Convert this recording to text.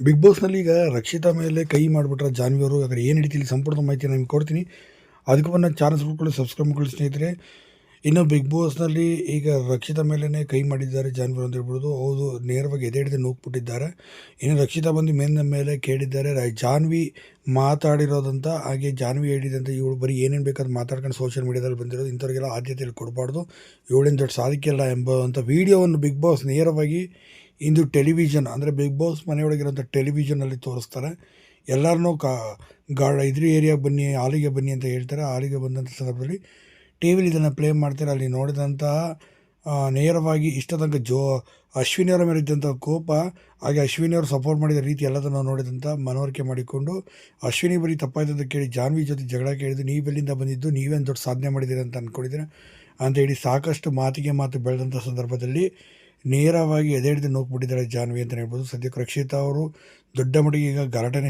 Big ಬಾಸ್ನಲ್ಲಿ ಈಗ ರಕ್ಷಿತಾ ಮೇಲೆ ಕೈ ಮಾಡಿಬಿಟ್ರೆ ಜಾನ್ವಿ ಅವರು ಯಾಕಂದ್ರೆ ಏನು ಹಿಡಿತಿಲ್ಲ ಸಂಪೂರ್ಣ ಮಾಹಿತಿ ನಿಮ್ಗೆ ಕೊಡ್ತೀನಿ. ಅದಕ್ಕೆ ಬಂದು ಚಾನಲ್ಸ್ ಚಾನಲ್ ಮಾಡ್ಕೊಳ್ಳಿ ಸಬ್ಸ್ಕ್ರೈಬ್ ಮಾಡ್ಕೊಳ್ಳಿ ಸ್ನೇಹಿತರೆ. ಇನ್ನು ಬಿಗ್ ಬಾಸ್ನಲ್ಲಿ ಈಗ ರಕ್ಷಿತಾ ಮೇಲೇ ಕೈ ಮಾಡಿದ್ದಾರೆ ಜಾನ್ವಿ ಅಂತ ಹೇಳ್ಬೋದು ಹೌದು, ನೇರವಾಗಿ ಎದೆ ಹಿಡಿದು ನೂಕ್ಬಿಟ್ಟಿದ್ದಾರೆ. ಇನ್ನು ರಕ್ಷಿತಾ ಬಂದು ಮೇಲಿನ ಮೇಲೆ ಕೇಳಿದ್ದಾರೆ. ಜಾನ್ವಿ ಮಾತಾಡಿರೋದಂತ, ಹಾಗೆ ಜಾನ್ವಿ ಹೇಳಿದಂತೆ ಇವಳು ಬರೀ ಏನೇನು ಬೇಕಾದ್ರೆ ಮಾತಾಡ್ಕೊಂಡು ಸೋಷಿಯಲ್ ಮೀಡಿಯಾದಲ್ಲಿ ಬಂದಿರೋದು. ಇಂಥವ್ರಿಗೆಲ್ಲ ಆದ್ಯತೆಯಲ್ಲಿ ಕೊಡಬಾರ್ದು. ಇವಳೇನು ದೊಡ್ಡ ಸಾಧಿಕೆ ಅಲ್ಲ ಎಂಬುವಂಥ ವಿಡಿಯೋವನ್ನು ಬಿಗ್ ಬಾಸ್ ನೇರವಾಗಿ ಇಂದು ಟೆಲಿವಿಷನ್ ಅಂದರೆ ಬಿಗ್ ಬಾಸ್ ಮನೆಯೊಳಗಿರೋಂಥ ಟೆಲಿವಿಷನಲ್ಲಿ ತೋರಿಸ್ತಾರೆ. ಎಲ್ಲರನ್ನೂ ಕಾ ಗಾಡ ಇದ್ರ ಏರಿಯಾಗೆ ಬನ್ನಿ, ಹಾಲಿಗೆ ಬನ್ನಿ ಅಂತ ಹೇಳ್ತಾರೆ. ಆಲಿಗೆ ಬಂದಂಥ ಸಂದರ್ಭದಲ್ಲಿ ಟಿ ವಿಲಿ ಇದನ್ನು ಪ್ಲೇ ಮಾಡ್ತಾರೆ. ಅಲ್ಲಿ ನೋಡಿದಂತಹ ನೇರವಾಗಿ ಇಷ್ಟ ಜೋ ಅಶ್ವಿನಿಯವರ ಮೇಲೆ ಇದ್ದಂಥ ಕೋಪ, ಹಾಗೆ ಅಶ್ವಿನಿಯವರು ಸಪೋರ್ಟ್ ಮಾಡಿದ ರೀತಿ ಎಲ್ಲದನ್ನು ನೋಡಿದಂಥ ಮನವರಿಕೆ ಮಾಡಿಕೊಂಡು, ಅಶ್ವಿನಿ ಬರೀ ತಪ್ಪಾಯ್ತು ಅಂತ ಕೇಳಿ ಜಾನ್ವಿ ಜೊತೆ ಜಗಳ ಕೇಳಿದ್ದು ನೀವೆಲ್ಲಿಂದ ಬಂದಿದ್ದು, ನೀವೇನು ದೊಡ್ಡ ಸಾಧನೆ ಮಾಡಿದ್ದೀರಿ ಅಂತ ಅಂದ್ಕೊಂಡಿದ್ದೀರ ಅಂತ ಹೇಳಿ ಸಾಕಷ್ಟು ಮಾತಿಗೆ ಮಾತು ಬೆಳೆದಂಥ ಸಂದರ್ಭದಲ್ಲಿ ನೇರವಾಗಿ ಎದೆ ಹಿಡಿದು ನೋಕ್ಬಿಟ್ಟಿದ್ದಾರೆ ಜಾನ್ವಿ ಅಂತ ಹೇಳ್ಬೋದು. ಸದ್ಯಕ್ಕೆ ರಕ್ಷಿತಾ ಅವರು ದೊಡ್ಡ ಮಟ್ಟಿಗೆ ಈಗ ಗಲಾಟೆನೇ